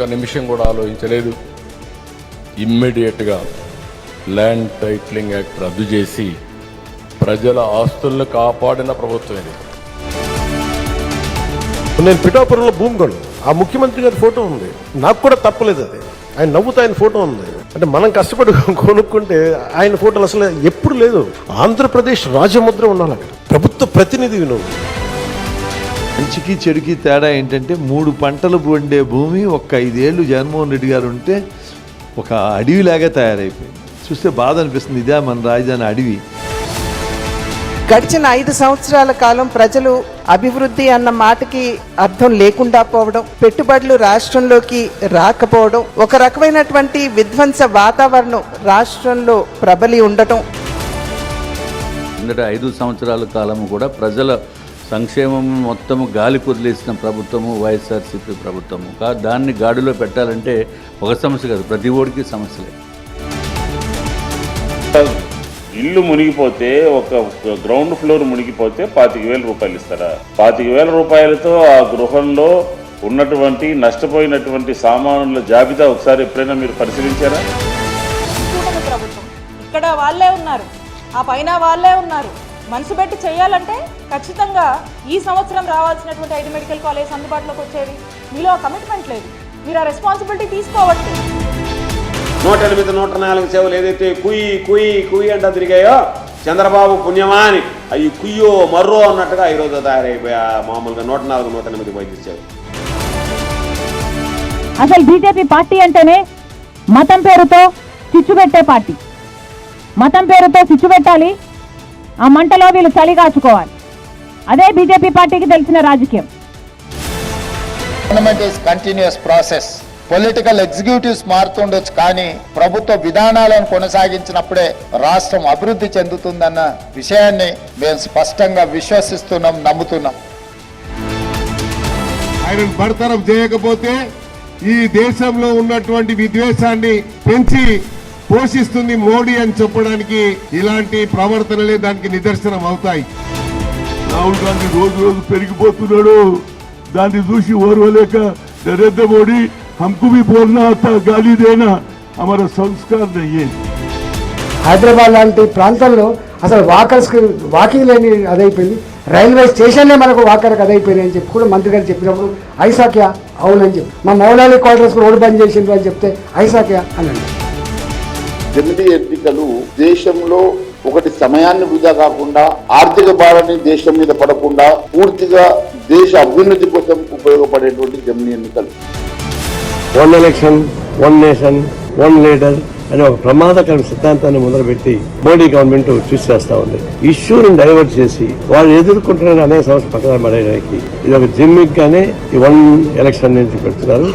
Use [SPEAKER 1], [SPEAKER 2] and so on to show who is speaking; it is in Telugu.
[SPEAKER 1] ఒక్క నిమిషం కూడా ఆలోచించలేదు. ఇమ్మీడియట్గా ల్యాండ్ టైటిలింగ్ యాక్ట్ రద్దు చేసి ప్రజల ఆస్తులను కాపాడిన ప్రభుత్వం ఇది.
[SPEAKER 2] నేను పిఠాపురంలో భూమి ఆ ముఖ్యమంత్రి గారి ఫోటో ఉంది. నాకు కూడా తప్పలేదు అది. ఆయన నవ్వుతూ ఆయన ఫోటో ఉంది. అంటే మనం కష్టపడి కొనుక్కుంటే ఆయన ఫోటోలు అసలు ఎప్పుడు లేదు. ఆంధ్రప్రదేశ్ రాజముద్ర ఉండాలి అక్కడ. ప్రభుత్వ ప్రతినిధి నువ్వు.
[SPEAKER 3] మంచికి చెడుకి తేడా ఏంటంటే మూడు పంటలు పండే భూమి ఒక్క ఐదేళ్ళు జగన్మోహన్ రెడ్డి గారు ఉంటే ఒక అడవిలాగా తయారైపోయింది. చూస్తే బాధ అనిపిస్తుంది ఇదే మన రాజధాని అడవి.
[SPEAKER 4] గడిచిన ఐదు సంవత్సరాల కాలం ప్రజలు అభివృద్ధి అన్న మాటకి అర్థం లేకుండా పోవడం పెట్టుబడులు రాష్ట్రంలోకి రాకపోవడం ఒక రకమైనటువంటి విధ్వంస వాతావరణం రాష్ట్రంలో ప్రబలి ఉండటం.
[SPEAKER 5] ఐదు సంవత్సరాల కాలము కూడా ప్రజల సంక్షేమం మొత్తము గాలి కుదిలేసిన ప్రభుత్వము వైఎస్ఆర్సీపీ ప్రభుత్వము. కా దాన్ని గాడిలో పెట్టాలంటే ఒక సమస్య కాదు ప్రతి ఓడికి సమస్యలే.
[SPEAKER 6] ఇల్లు మునిగిపోతే ఒక గ్రౌండ్ ఫ్లోర్ మునిగిపోతే పాతిక వేల రూపాయలు ఇస్తారా? పాతిక వేల రూపాయలతో ఆ గృహంలో ఉన్నటువంటి నష్టపోయినటువంటి సామానుల జాబితా ఒకసారి ఎప్పుడైనా మీరు పరిశీలించారా?
[SPEAKER 7] ఇక్కడ వాళ్ళే ఉన్నారు. ఆ పైన వాళ్ళే ఉన్నారు. మనసు పెట్టి చేయాలంటే ఖచ్చితంగా ఈ సంవత్సరం రావాల్సినటువంటి ఐదు మెడికల్ కాలేజ్ అందుబాటులోకి వచ్చేది మీలో కమిట్మెంట్ లేదు. మీరు ఆ రెస్పాన్సిబిలిటీ తీసుకోవట్లేదు.
[SPEAKER 8] నూట ఎనిమిది నూట నాలుగు సేవలు ఏదైతే కుయ్యి కుయ్యి కుయ్యి అంటా తిరిగాయో చంద్రబాబు పుణ్యమా అని అవి కుయ్యో మర్రో అన్నట్టుగా ఈరోజు తయారైపోయా మామూలుగా నూట నాలుగు నూట ఎనిమిది వైద్య సేవలు
[SPEAKER 9] అసలు బీజేపీ పార్టీ అంటేనే మతం పేరుతో చిచ్చు పెట్టే పార్టీ. మతం పేరుతో చిచ్చు పెట్టాలి ఆ మంటలో వీళ్ళు చలి కాచుకోవాలి. అదే బీజేపీ పార్టీకి తెలిసిన రాజకీయం.
[SPEAKER 10] Government is continuous process political executives మారుతుండొచ్చు కానీ ప్రభుత్వ విధానాలను కొనసాగించినప్పుడే రాష్ట్రం అభివృద్ధి చెందుతుందన్న విషయాన్ని మేము స్పష్టంగా విశ్వసిస్తున్నాం నమ్ముతున్నాం.
[SPEAKER 11] ఆయనను బర్తరఫ్ చేయకపోతే ఈ దేశంలో ఉన్నటువంటి విద్వేషాన్ని పెంచి పోషిస్తుంది మోడీ అని చెప్పడానికి ఇలాంటి ప్రవర్తనలే దానికి నిదర్శనం అవుతాయి.
[SPEAKER 3] రాహుల్ గాంధీ రోజు రోజు పెరిగిపోతున్నాడు. దాన్ని చూసి ఓర్వలేక నరేంద్ర మోడీ హమ్కు భీ బోల్నా అమర సంస్కారం
[SPEAKER 4] హైదరాబాద్ లాంటి ప్రాంతంలో అసలు వాకర్స్కి వాకింగ్ లేని అదైపోయింది. రైల్వే స్టేషన్లే మనకు వాకర్కి అదైపోయింది అని చెప్పి కూడా మంత్రి గారు చెప్పినప్పుడు ఐసాక్యా అవునని చెప్పి. మా మౌలాలి క్వార్టర్స్ రోడ్డు బంద్ చేసిండ్రు అని చెప్తే ఐసాక్యా అని
[SPEAKER 10] జమిలి ఎన్నికలు దేశంలో ఒకటి సమయాన్ని వృధా కాకుండా ఆర్థిక భారాన్ని దేశం మీద పడకుండా పూర్తిగా దేశ అభివృద్ధి కోసం ఉపయోగపడేటువంటి జమిలి ఎన్నికలు.
[SPEAKER 2] One election one nation one leader అనే ఒక ప్రమాదకర సిద్ధాంతాన్ని మొదలుపెట్టి మోడీ గవర్నమెంట్ చూసి చేస్తా ఉంది. ఇష్యూని డైవర్ట్ చేసి వాళ్ళు ఎదుర్కొంటున్న అనేక సమస్య పక్కన పడేయడానికి ఇది ఒక జిమ్మిక్ గానే ఈ వన్ ఎలక్షన్ నుంచి పెడుతున్నారు.